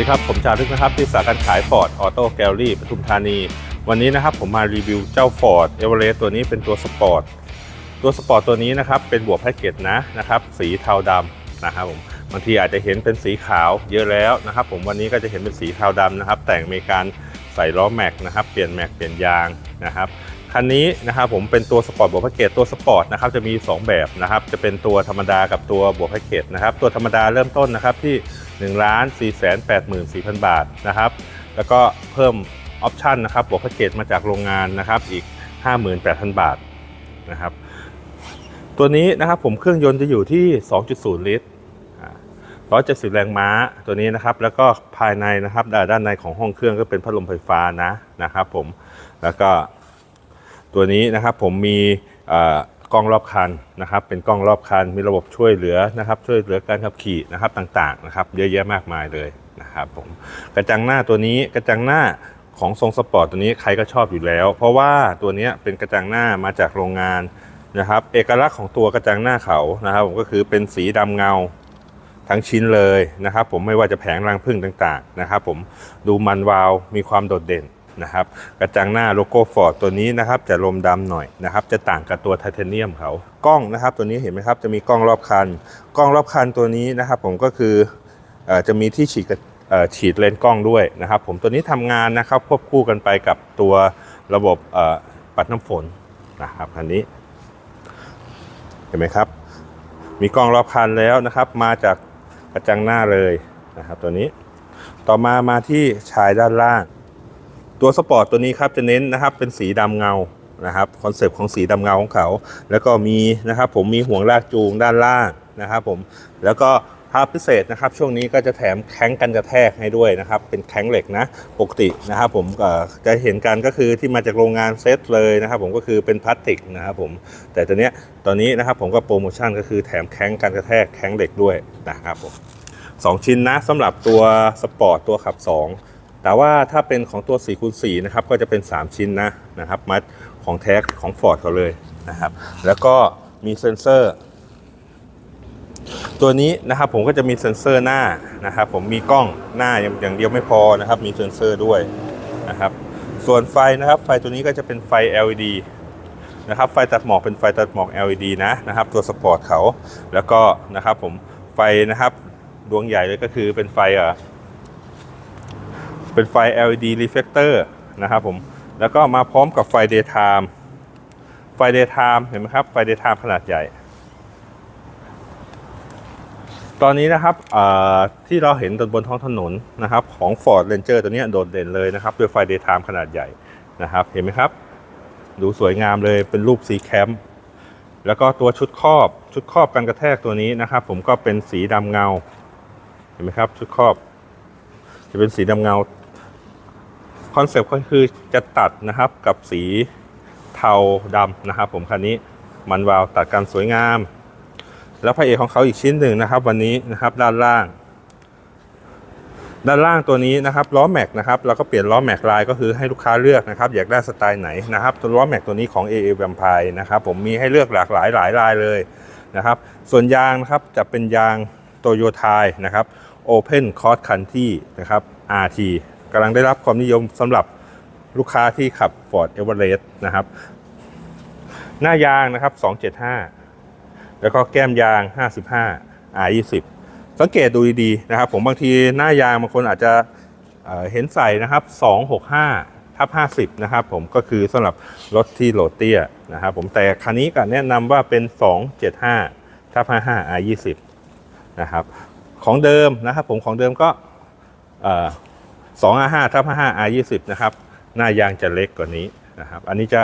วัสดีครับ ผมจารึกนะครับที่สาขาขายฟอร์ดออโต้แกลลี่ปทุมธานี วันนี้นะครับผมมารีวิวเจ้า Ford e v e r e s t ตัวนี้เป็นตัวสปอร์ตตัวสปอร์ตตัวนี้นะครับเป็นบวกแพ็กเกจนะนะครับสีเทาดำนะครับผมบางทีอาจจะเห็นเป็นสีขาวเยอะแล้วนะครับผมวันนี้ก็จะเห็นเป็นสีเทาดำนะครับ แต่งมีการใส่ล้อแม็กนะครับเปลี่ยนแม็กเปลี่ยนยางนะครับคันนี้นะครับผมเป็นตัวสปอร์ตบวกแพ็กเกจตัวสปอร์ตนะครับจะมี 2 แบบนะครับจะเป็นตัวธรรมดากับตัวบวกแพ็กเกจนะครับตัวธรรมดาเริ่มต้นนะครับที่ 1ล้าน4 8 4 0 0 0 บาทนะครับ แล้วก็เพิ่มออปชันนะครับบวกแพ็กเกจมาจากโรงงานนะครับอีก 58,000 บาทนะครับตัวนี้นะครับผมเครื่องยนต์จะอยู่ที่ 2.0 ลิตร170 แรงม้าตัวนี้นะครับ แล้วก็ภายในนะครับด้านในของห้องเครื่องก็เป็นพัดลมไฟฟ้านะนะครับผมแล้วก็ตัวนี้นะครับผมมี กล้องรอบคันนะครับ เป็นกล้องรอบคัน มีระบบช่วยเหลือนะครับ ช่วยเหลือการขับขี่นะครับต่างๆนะครับ เยอะแยะมากมายเลยนะครับผมกระจังหน้าตัวนี้กระจังหน้าของทรงสปอร์ตตัวนี้ใครก็ชอบอยู่แล้ว เพราะว่าตัวนี้เป็นกระจังหน้ามาจากโรงงานนะครับ เอกลักษณ์ของตัวกระจังหน้าเขานะครับผมก็คือเป็นสีดำเงาทั้งชิ้นเลยนะครับ ผมไม่ว่าจะแผงรังพึ่งต่างๆนะครับ ผมดูมันวาวมีความโดดเด่น นะครับกระจังหน้าโลโก้ฟอร์ดตัวนี้นะครับจะลมดำหน่อยนะครับจะต่างกับตัวไทเทเนียมเขากล้องนะครับตัวนี้เห็นไหมครับจะมีกล้องรอบคัน กล้องรอบคันตัวนี้นะครับผมก็คืออจะมีที่ฉีดเอ่อฉีดเลนส์กล้องด้วยนะครับผมตัวนี้ทำงานนะครับควบคู่กันไปกับตัวระบบปัดน้ำฝนนะครับคันนี้เห็นไหมครับ มีกล้องรอบคันแล้วนะครับ มาจากกระจังหน้าเลยนะครับตัวนี้ ต่อมามาที่ชายด้านล่าง ตัวสปอร์ตตัวนี้ครับจะเน้นนะครับเป็นสีดำเงานะครับคอนเซปต์ของสีดำเงาของเขา แล้วก็มีนะครับผมมีห่วงลากจูงด้านล่างนะครับผมแล้วก็ภาพพิเศษนะครับช่วงนี้ก็จะแถมแข้งกันกระแทกให้ด้วยนะครับเป็นแข้งเหล็กนะปกตินะครับผมเอ่อจะเห็นกันก็คือที่มาจากโรงงานเซตเลยนะครับผมก็คือเป็นพลาสติกนะครับผมแต่ตัวเนี้ยตอนนี้นะครับผมก็โปรโมชั่นก็คือแถมแข้งกันกระแทกแข้งเหล็กด้วยนะครับผมสองชิ้นนะสำหรับตัวสปอร์ตตัวขับ 2 แต่ว่าถ้าเป็นของตัว4คูณ4นะครับก็จะเป็น 3 ชิ้นนะนะครับมัดของแท้ของ Ford เขาเลยนะครับแล้วก็มีเซ็นเซอร์ ตัวนี้นะครับผมก็จะมีเซ็นเซอร์หน้านะครับผมมีกล้องหน้าอย่างอย่างเดียวไม่พอนะครับมีเซ็นเซอร์ด้วยนะครับส่วนไฟนะครับไฟตัวนี้ก็จะเป็นไฟ LED นะครับไฟตัดหมอกเป็นไฟตัดหมอก LED นะนะครับตัวสปอร์ตเขาแล้วก็นะครับผมไฟนะครับดวงใหญ่เลยก็คือเป็นไฟอะ เป็นไฟ LED reflector นะครับผมแล้วก็มาพร้อมกับไฟ daytime ไฟ daytime เห็นไหมครับไฟ daytime ขนาดใหญ่ ตอนนี้นะครับที่เราเห็นบนท้องถนนนะครับของ Ford Ranger ตัวนี้โดดเด่นเลยนะครับด้วยไฟ daytime ขนาดใหญ่นะครับเห็นไหมครับดูสวยงามเลยเป็นรูปสีแคมป์แล้วก็ตัวชุดครอบชุดครอบกันกระแทกตัวนี้นะครับ ผมก็เป็นสีดำเงา เห็นไหมครับ ชุดครอบ จะเป็นสีดำเงา คอนเซปต์ก็คือจะตัดนะครับกับสีเทาดำนะครับ ผมคันนี้มันวาวตัดกันสวยงาม แล้วพระเอกของเขาอีกชิ้นหนึ่งนะครับ วันนี้นะครับด้านล่าง ด้านล่างตัวนี้นะครับล้อแม็กนะครับเราก็เปลี่ยนล้อแม็กลายก็คือให้ลูกค้าเลือกนะครับ อยากได้สไตล์ไหนนะครับตัวล้อแม็กตัวนี้ของ AA Vampire นะครับผมมีให้เลือกหลากหลายหลายลายเลยนะครับ ส่วนยางนะครับจะเป็นยางโตโยไทนะครับ Open Cross Country นะครับ RT กำลังได้รับความนิยมสำหรับลูกค้าที่ขับ Ford Everest นะครับ หน้ายางนะครับ 275 แล้วก็แก้มยาง 55 R20 สังเกตดูดีๆนะครับ ผมบางทีหน้ายางบางคนอาจจะเเห็นใส่นะครับ 265ทับ50 นะครับผมก็คือสำหรับรถที่โหลดเตี้ยนะครับผมแต่คันนี้ก็แนะนำว่าเป็น 275ทับ55 R20 นะครับของเดิมนะครับผมของเดิมก็ เอ่อ255ทับ55 R20 นะครับ หน้ายางจะเล็กกว่านี้นะครับ อันนี้จะ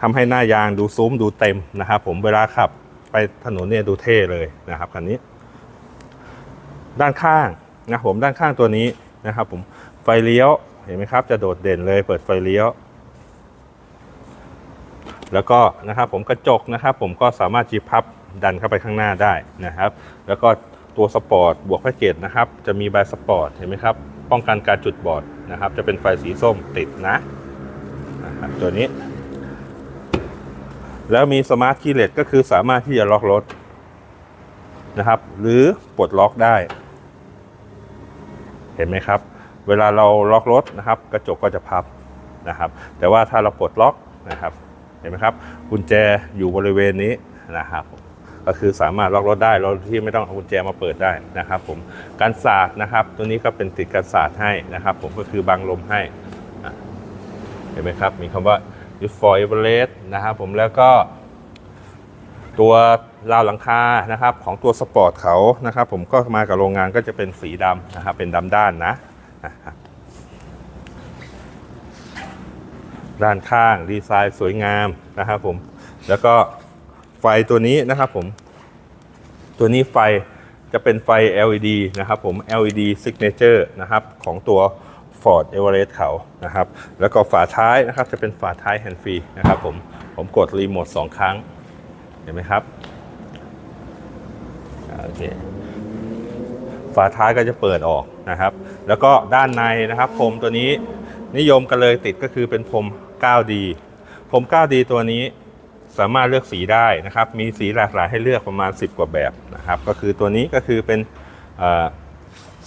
ทำให้หน้ายางดูซุ้มดูเต็มนะครับผมเวลาขับไปถนนเนี่ยดูเท่เลยนะครับคันนี้ ด้านข้างนะผมด้านข้างตัวนี้นะครับ ผมไฟเลี้ยวเห็นไหมครับ จะโดดเด่นเลย เปิดไฟเลี้ยว แล้วก็นะครับผมกระจกนะครับ ผมก็สามารถจีพับดันเข้าไปข้างหน้าได้นะครับ แล้วก็ตัวสปอร์ตบวกแพ็กเกจนะครับ จะมีใบสปอร์ตเห็นไหมครับ ป้องกันการจุดบอดนะครับ จะเป็นไฟสีส้มติดนะนะครับตัวนี้ แล้วมีสมาร์ทคีย์เลสก็คือสามารถที่จะล็อกรถนะครับ หรือปลดล็อกได้ เห็นไหมครับ เวลาเราล็อกรถนะครับ กระจกก็จะพับนะครับ แต่ว่าถ้าเราปลดล็อกนะครับ เห็นไหมครับกุญแจอยู่บริเวณนี้นะครับ ก็คือสามารถล็อกรถได้เราที่ไม่ต้องเอากุญแจมาเปิดได้นะครับผมการสาดนะครับ ตัวนี้ก็เป็นติดการสาดให้นะครับ ผมก็คือบังลมให้เห็นไหมครับ มีคำว่า u f o r e v e r a t e นะครับผมแล้วก็ ตัวราวหลังคานะครับ ของตัวสปอร์ตเขานะครับ ผมก็มากับโรงงานก็จะเป็นสีดำนะครับ เป็นดำด้านนะด้านข้างดีไซน์สวยงามนะครับผมแล้วก็ ไฟตัวนี้นะครับผม ตัวนี้ไฟจะเป็นไฟ LED นะครับผม LED signature นะครับของตัว Ford Everest เขานะครับ แล้วก็ฝาท้ายนะครับจะเป็นฝาท้าย hand free นะครับผม ผมกดรีโมทสองครั้ง เห็นไหมครับโอเคฝาท้ายก็จะเปิดออกนะครับ แล้วก็ด้านในนะครับพรมตัวนี้นิยมกันเลยติดก็คือเป็นพรม 9D พรม 9D ตัวนี้ สามารถเลือกสีได้นะครับ มีสีหลากหลายให้เลือกประมาณ 10 กว่าแบบนะครับ ก็คือตัวนี้ก็คือเป็น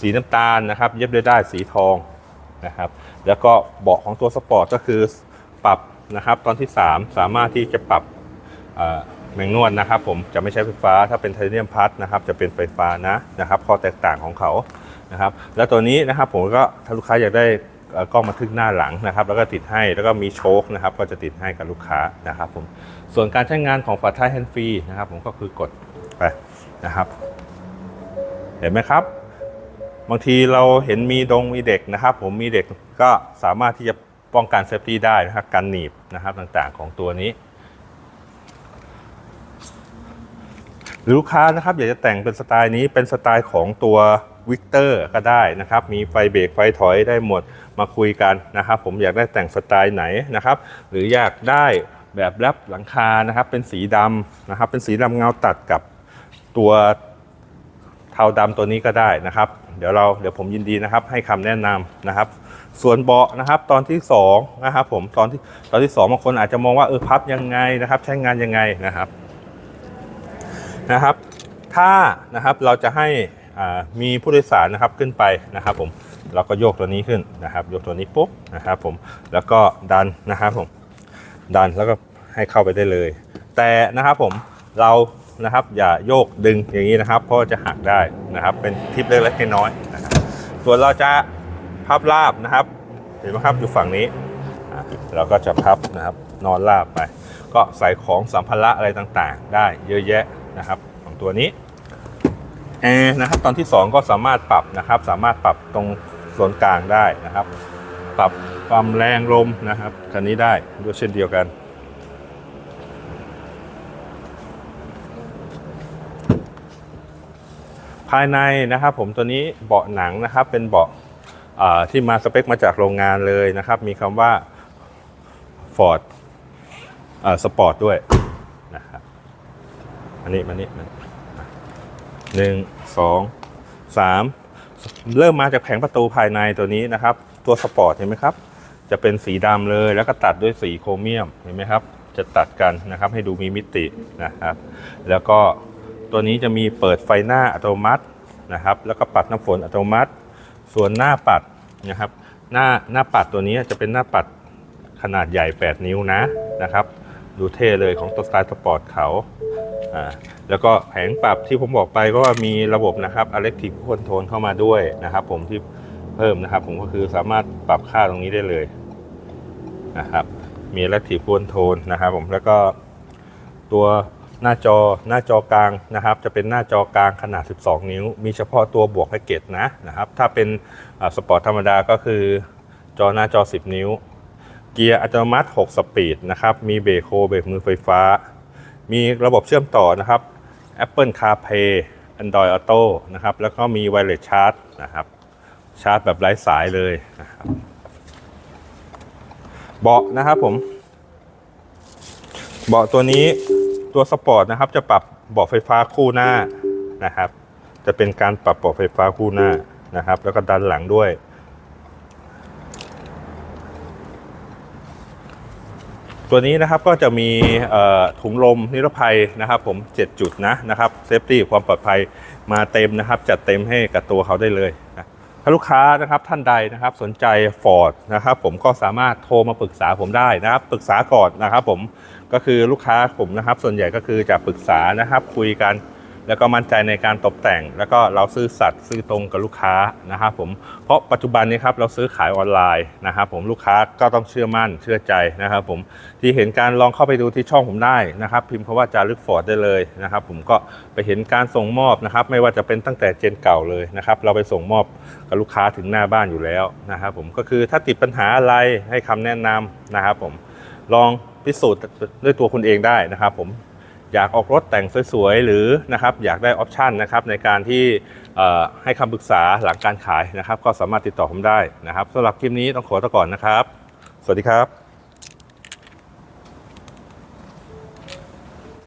สีน้ำตาลนะครับ เย็บด้ได้สีทองนะครับ แล้วก็เบาะของตัวสปอร์ตก็คือปรับนะครับ ตอนที่ 3 สามารถที่จะปรับแมงนวลนะครับ ผมจะไม่ใช้ไฟฟ้าถ้าเป็นไทเทเนียมพัดนะครับ จะเป็นไฟฟ้านะนะครับข้อแตกต่างของเขานะครับ แล้วตัวนี้นะครับผมก็ถ้าลูกค้าอยากได้ กล้องบันทึกหน้าหลังนะครับแล้วก็ติดให้แล้วก็มีโชคนะครับก็จะติดให้กับลูกค้านะครับผมส่วนการใช้งานของฝาท้ายแฮนด์ฟรีนะครับผมก็คือกดไปนะครับ เห็นไหมครับ บางทีเราเห็นมีดงมีเด็กนะครับ ผมมีเด็กก็สามารถที่จะป้องกันเซฟตี้ได้นะครับการหนีบนะครับต่างๆของตัวนี้ หรือลูกค้านะครับอยากจะแต่งเป็นสไตล์นี้เป็นสไตล์ของตัววิกเตอร์ก็ได้นะครับ มีไฟเบรกไฟถอยได้หมดมาคุยกันนะครับ ผมอยากได้แต่งสไตล์ไหนนะครับ หรืออยากได้แบบแรปหลังคานะครับ เป็นสีดำนะครับ เป็นสีดำเงาตัดกับตัวเทาดำตัวนี้ก็ได้นะครับ เดี๋ยวเราเดี๋ยวผมยินดีนะครับ ให้คำแนะนำนะครับ ส่วนเบาะนะครับ ตอนที่สองนะครับ ผมตอนที่ตอนที่สองบางคนอาจจะมองว่าเออพับยังไงนะครับ ใช้งานยังไงนะครับ นะครับ ถ้านะครับเราจะให้มีผู้โดยสารนะครับขึ้นไปนะครับผมเราก็โยกตัวนี้ขึ้นนะครับ ยกตัวนี้ปุ๊บนะครับผมแล้วก็ดันนะครับผมดันแล้วก็ให้เข้าไปได้เลย แต่นะครับผมเรานะครับอย่าโยกดึงอย่างนี้นะครับ เพราะจะหักได้นะครับเป็นทิปเล็กๆน้อยๆนะครับส่วนเราจะพับราบนะครับเห็นไหมครับอยู่ฝั่งนี้เราก็จะพับนะครับนอนราบไป ก็ใส่ของสัมภาระอะไรต่างๆ ได้เยอะแยะ นะครับของตัวนี้แอร์นะครับตอนที่ 2 ก็สามารถปรับนะครับ สามารถปรับตรงส่วนกลางได้นะครับ ปรับความแรงลมนะครับคันนี้ได้ด้วยเช่นเดียวกันภายในนะครับผมตัวนี้เบาะหนังนะครับเป็นเบาะที่มาสเปคมาจากโรงงานเลยนะครับ มีคำว่า Ford สปอร์ตด้วยนะครับ อันนี้มันนี้มันหนึ่งสองสามเริ่มมาจากแผงประตูภายในตัวนี้นะครับ ตัวสปอร์ตเห็นไหมครับ จะเป็นสีดำเลยแล้วก็ตัดด้วยสีโครเมียมเห็นไหมครับ จะตัดกันนะครับให้ดูมีมิตินะครับ แล้วก็ตัวนี้จะมีเปิดไฟหน้าอัตโนมัตินะครับ แล้วก็ปัดน้ำฝนอัตโนมัติ ส่วนหน้าปัดนะครับ หน้าหน้าปัดตัวนี้จะเป็นหน้าปัดขนาดใหญ่ 8 นิ้วนะนะครับ ดูเท่เลยของตัวสไตล์สปอร์ตเขา อ่าแล้วก็แผงปรับที่ผมบอกไปก็ว่ามีระบบนะครับ Electric Control เข้ามาด้วยนะครับ ผมที่เพิ่มนะครับ ผมก็คือสามารถปรับค่าตรงนี้ได้เลยนะครับ มี Electric Control นะครับ ผมแล้วก็ตัวหน้าจอหน้าจอกลางนะครับ จะเป็นหน้าจอกลางขนาด 12 นิ้ว มีเฉพาะตัวบวกแพ็กเกจนะนะครับ ถ้าเป็นสปอร์ตธรรมดาก็คือจอหน้าจอ 10 นิ้ว เกียร์อัตโนมัติ 6 สปีดนะครับ มีเบรกโฮเบรกมือไฟฟ้า มีระบบเชื่อมต่อนะครับ Apple CarPlay Android Auto นะครับ แล้วก็มี Wireless Charge นะครับ ชาร์จแบบไร้สายเลยนะครับเบาะนะครับผม เบาะตัวนี้ตัวสปอร์ตนะครับ จะปรับเบาะไฟฟ้าคู่หน้านะครับ จะเป็นการปรับเบาะไฟฟ้าคู่หน้านะครับ แล้วก็ดันหลังด้วย ตัวนี้นะครับก็จะมีถุงลมนิรภัยนะครับ ผม 7 จุดนะนะครับเซฟตี้ความปลอดภัยมาเต็มนะครับ จัดเต็มให้กับตัวเขาได้เลยนะถ้าลูกค้านะครับท่านใดนะครับสนใจ Ford นะครับผมก็สามารถโทรมาปรึกษาผมได้นะครับปรึกษาก่อนนะครับผมก็คือลูกค้าผมนะครับ ส่วนใหญ่ก็คือจะปรึกษานะครับคุยกัน แล้วก็มั่นใจในการตกแต่ง แล้วก็เราซื่อสัตย์ซื่อตรงกับลูกค้านะครับผมเพราะปัจจุบันนี้ครับเราซื้อขายออนไลน์นะครับผมลูกค้าก็ต้องเชื่อมั่นเชื่อใจนะครับผมที่เห็นการลองเข้าไปดูที่ช่องผมได้นะครับ พิมพ์คำว่าจารึกฟอร์ดได้เลยนะครับ ผมก็ไปเห็นการส่งมอบนะครับ ไม่ว่าจะเป็นตั้งแต่เจนเก่าเลยนะครับ เราไปส่งมอบกับลูกค้าถึงหน้าบ้านอยู่แล้วนะครับผมก็คือถ้าติดปัญหาอะไรให้คำแนะนำนะครับ ผมลองพิสูจน์ด้วยตัวคุณเองได้นะครับ ผม อยากออกรถแต่งสวยๆ หรือนะครับอยากได้ออปชันนะครับในการที่ให้คำปรึกษาหลังการขายนะครับ ก็สามารถติดต่อผมได้นะครับสำหรับคลิปนี้ต้องขอตัวก่อนนะครับ สวัสดีครับ